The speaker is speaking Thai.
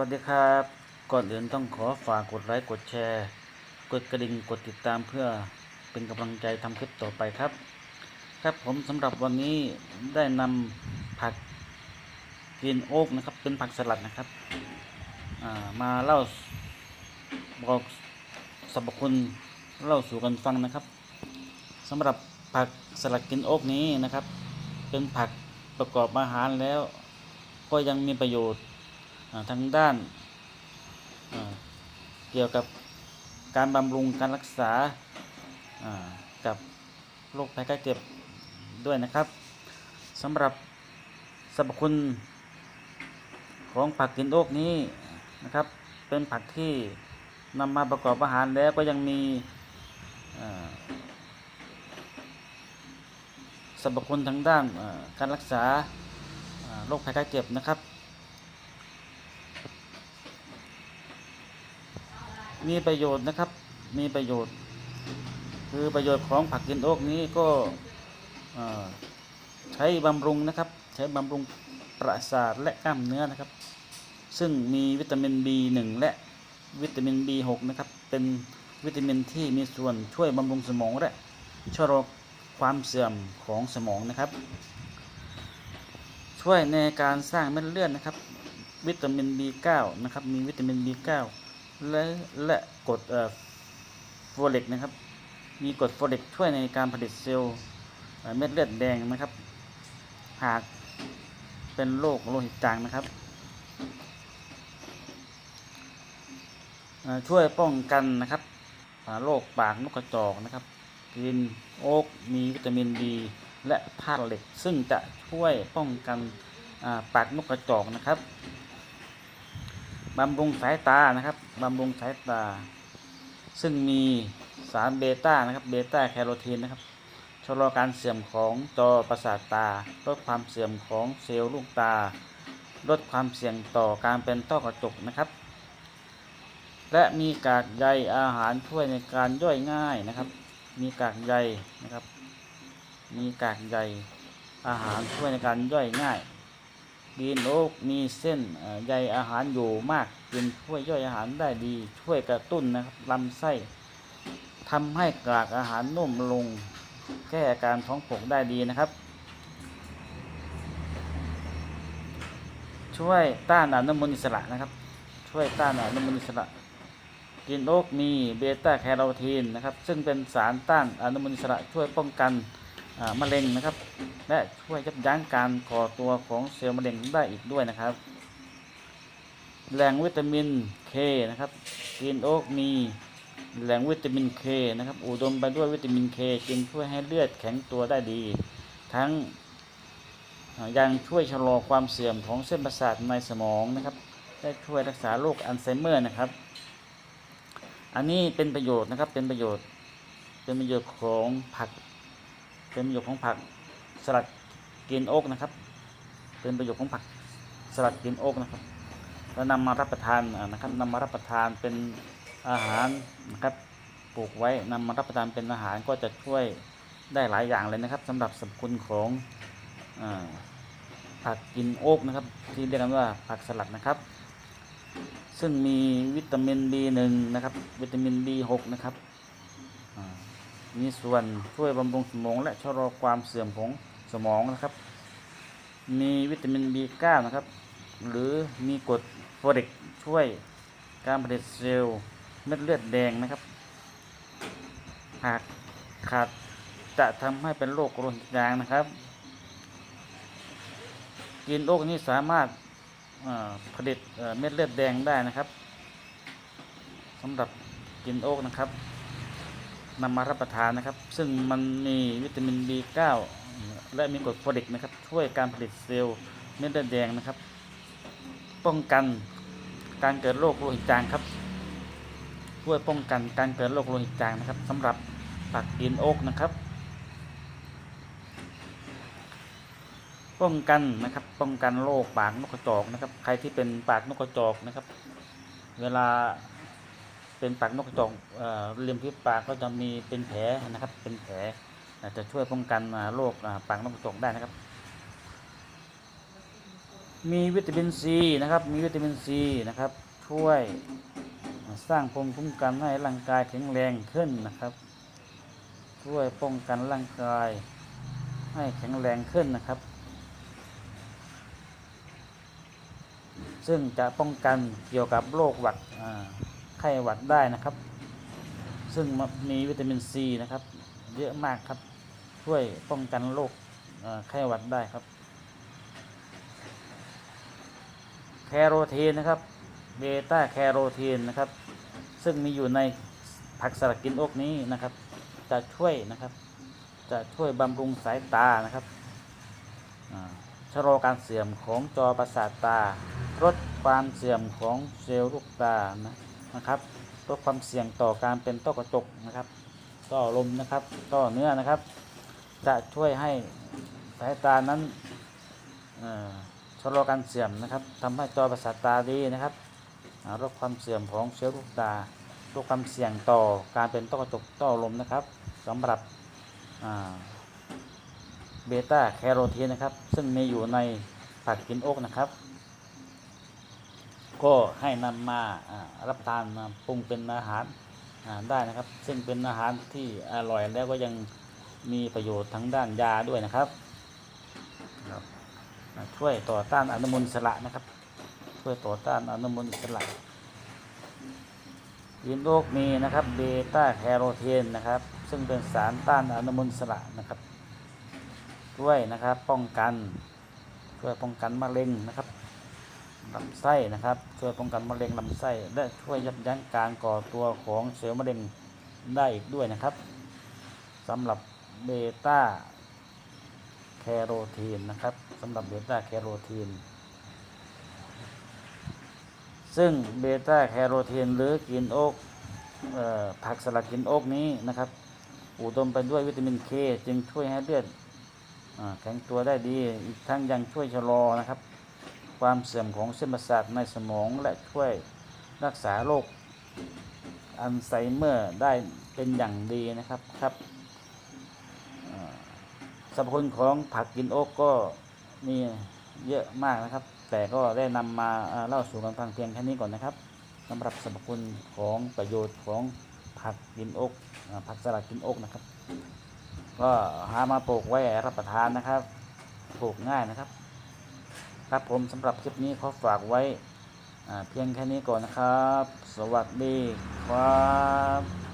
วัสดีครับ ก่อนอื่นต้องขอฝากกดไลค์กดแชร์ กดกระดิ่งกดติดตามเพื่อเป็นกำลังใจทำคลิปต่อไปครับ ครับผมสำหรับวันนี้ได้นำผักกินโอ๊กนะครับ เป็นผักสลัดนะครับามาเล่าบอกสรรพคุณเล่าสู่กันฟังนะครับสำหรับผักสลัดกินโอ๊กนี้นะครับ เป็นผักประกอบอาหารแล้ว ก็ยังมีประโยชน์ ทางด้านเกี่ยวกับการบำรุงการรักษากับโรคภัยไข้เจ็บด้วยนะครับสำหรับสรรพคุณของผักกินโอ๊กนี้นะครับ เป็นผักที่นำมาประกอบอาหารแล้วก็ยังมีสรรพคุณทางด้านการรักษาอ่าโรคภัยไข้เจ็บนะครับ มีประโยชน์นะครับ มีประโยชน์ คือประโยชน์ของผักกินโอ๊กนี้ก็ใช้บำรุงนะครับ ใช้บำรุงประสาทและกล้ามเนื้อนะครับ ซึ่งมีวิตามิน B1 และวิตามิน B6 นะครับ เป็นวิตามินที่มีส่วนช่วยบำรุงสมองและชะลอความเสื่อมของสมองนะครับ ช่วยในการสร้างเม็ดเลือดนะครับ วิตามิน B9 นะครับ มีวิตามิน B9 และและกดเอ่อโฟเลิกนะครับ มีกดโฟเลิกช่วยในการผลิตเซลล์เม็ดเลือดแดงนะครับ หากเป็นโรคโลหิตจางนะครับ ช่วยป้องกันนะครับโรคปากนกกระจอกนะครับกินโอ๊กมีวิตามินดีและธาตุเหล็ก ซึ่งจะช่วยป้องกันปากนกกระจอกนะครับ บำรุงสายตานะครับบำรุงสายตา ซึ่งมีสารเบต้านะครับเบต้าแคโรทีนนะครับชะลอการเสื่อมของจอประสาทตา ลดความเสื่อมของเซลล์ลูกตา ลดความเสี่ยงต่อการเป็นต้อกระจกนะครับ และมีกากใยอาหารช่วยในการย่อยง่ายนะครับ มีกากใยนะครับ มีกากใยอาหารช่วยในการย่อยง่าย กินโอ๊กมีเส้นใยอาหารอยู่มากกินช่วยย่อยอาหารได้ดีช่วยกระตุ้นนะครับลำไส้ทำให้กากอาหารนุ่มลง แก้อาการท้องผูกได้ดีนะครับ ช่วยต้านอนุมูลอิสระนะครับ ช่วยต้านอนุมูลอิสระ กินโอ๊กมีเบต้าแคโรทีนนะครับ ซึ่งเป็นสารต้านอนุมูลอิสระช่วยป้องกัน มะเร็งนะครับและช่วยยับยั้งการก่อตัวของเซลล์มะเร็งได้อีกด้วยนะครับ แหล่งวิตามินเคนะครับกินโอ๊กมีแหล่งวิตามินเคนะครับอุดมไปด้วยวิตามินเคจึงช่วยให้เลือดแข็งตัวได้ดี ทั้งยังช่วยชะลอความเสื่อมของเส้นประสาทในสมองนะครับและช่วยรักษาโรคอัลไซเมอร์นะครับ อันนี้เป็นประโยชน์นะครับเป็นประโยชน์ เป็นประโยชน์ของผัก เป็นประโยชน์ของผักสลัดกินโอ๊กนะครับ เป็นประโยชน์ของผักสลัดกินโอ๊กนะครับ แล้วนำมารับประทานนะครับนำมารับประทานเป็นอาหารนะครับปลูกไว้นำมารับประทานเป็นอาหารก็จะช่วยได้หลายอย่างเลยนะครับสำหรับสรรพคุณของอผักกินโอ๊กนะครับ ที่เรียกกันว่าผักสลัดนะครับ ซึ่งมีวิตามิน B1 นะครับ วิตามิน B6 นะครับ มีส่วนช่วยบำรุงสมองและชะลอความเสื่อมของสมองนะครับ มีวิตามิน B9 นะครับ หรือมีกรดโฟลิกช่วยการผลิตเซลล์เม็ดเลือดแดงนะครับ หากขาดจะทำให้เป็นโรคโลหิตจางนะครับ กินโรคนี้สามารถผลิตเอ่อเม็ดเลือดแดงได้นะครับสำหรับกินโอ๊กนะครับ นำมารับประทานนะครับ ซึ่งมันมีวิตามิน B9 และมีกรดโฟลิกนะครับ ช่วยการผลิตเซลล์เม็ดเลือดแดงนะครับ ป้องกันการเกิดโรคโลหิตจางครับ ช่วยป้องกันการเกิดโรคโลหิตจางนะครับสำหรับผักกินโอกนะครับ ป้องกันนะครับ ป้องกันโรคปากนกกระจอกนะครับ ใครที่เป็นปากนกกระจอกนะครับ เวลา เป็นปากนกจอกเริมฝีปากก็จะมีเป็นแผลนะครับ เป็นแผลจะช่วยป้องกันโรคปากนกกระจอกได้นะครับ มีวิตามินซีนะครับ มีวิตามินซีนะครับ ช่วยสร้างภูมิคุ้มกันให้ร่างกายแข็งแรงขึ้นนะครับ ช่วยป้องกันร่างกายให้แข็งแรงขึ้นนะครับ ซึ่งจะป้องกันเกี่ยวกับโรคหวัดอ่า ไข้หวัดได้นะครับ ซึ่งมีวิตามินซีนะครับ เยอะมากครับ ช่วยป้องกันโรคไข้หวัดได้ครับ แคโรทีนนะครับ เบต้าแคโรทีนนะครับ ซึ่งมีอยู่ในผักสลัดกินอกนี้นะครับ จะช่วยนะครับ จะช่วยบำรุงสายตานะครับชะลอการเสื่อมของจอประสาทตาลดความเสื่อมของเซลล์ลูกตานะ นะครับลดความเสี่ยงต่อการเป็นต้อกระจกนะครับต้อลมนะครับต้อเนื้อนะครับ จะช่วยให้สายตานั้นเอ่อชะลอการเสื่อมนะครับทำให้จอประสาทตาดีนะครับลดความเสื่อมของเซลล์ลูกตาลดความเสี่ยงต่อการเป็นต้อกระจกต้อลมนะครับสำหรับเบต้าแคโรทีนนะครับ ซึ่งมีอยู่ในผักกินอกนะครับ ก็ให้นำมาอ่ารับประทานมาปรุงเป็นอาหารได้นะครับ ซึ่งเป็นอาหารที่อร่อยแล้วก็ยังมีประโยชน์ทั้งด้านยาด้วยนะครับช่วยต่อต้านอนุมูลอิสระนะครับ ช่วยต่อต้านอนุมูลอิสระยินโอกมีนะครับเบต้าแคโรทีนนะครับ ซึ่งเป็นสารต้านอนุมูลอิสระนะครับช่วยนะครับป้องกันช่วยป้องกันมะเร็งนะครับ ลำไส้นะครับช่วยป้องกันมะเร็งลำไส้ และช่วยยับยั้งการก่อตัวของเซลล์มะเร็งได้อีกด้วยนะครับสำหรับเบต้าแคโรทีนนะครับสำหรับเบต้าแคโรทีนซึ่งเบต้าแคโรทีนหรือกินโอกออผักสลัดกินโอกนี้นะครับอุดมไปด้วยวิตามินเคจึงช่วยให้เลือดแข็งตัวได้ดี อีกทั้งยังช่วยชะลอนะครับ ความเสื่อมของเส้นประสาทในสมองและช่วยรักษาโรคอัลไซเมอร์ได้เป็นอย่างดีนะครับครับสรรพคุณของผักกินโอ๊กก็มีเยอะมากนะครับ แต่ก็ได้นำมาเล่าสู่กันฟังเพียงแค่นี้ก่อนนะครับสำหรับสรรพคุณของประโยชน์ของผักกินโอ๊กผักสลัดกินโอ๊กนะครับ ก็หามาปลูกไว้รับประทานนะครับปลูกง่ายนะครับ ครับผมสำหรับคลิปนี้ขอฝากไว้เพียงแค่นี้ก่อนนะครับ สวัสดีครับ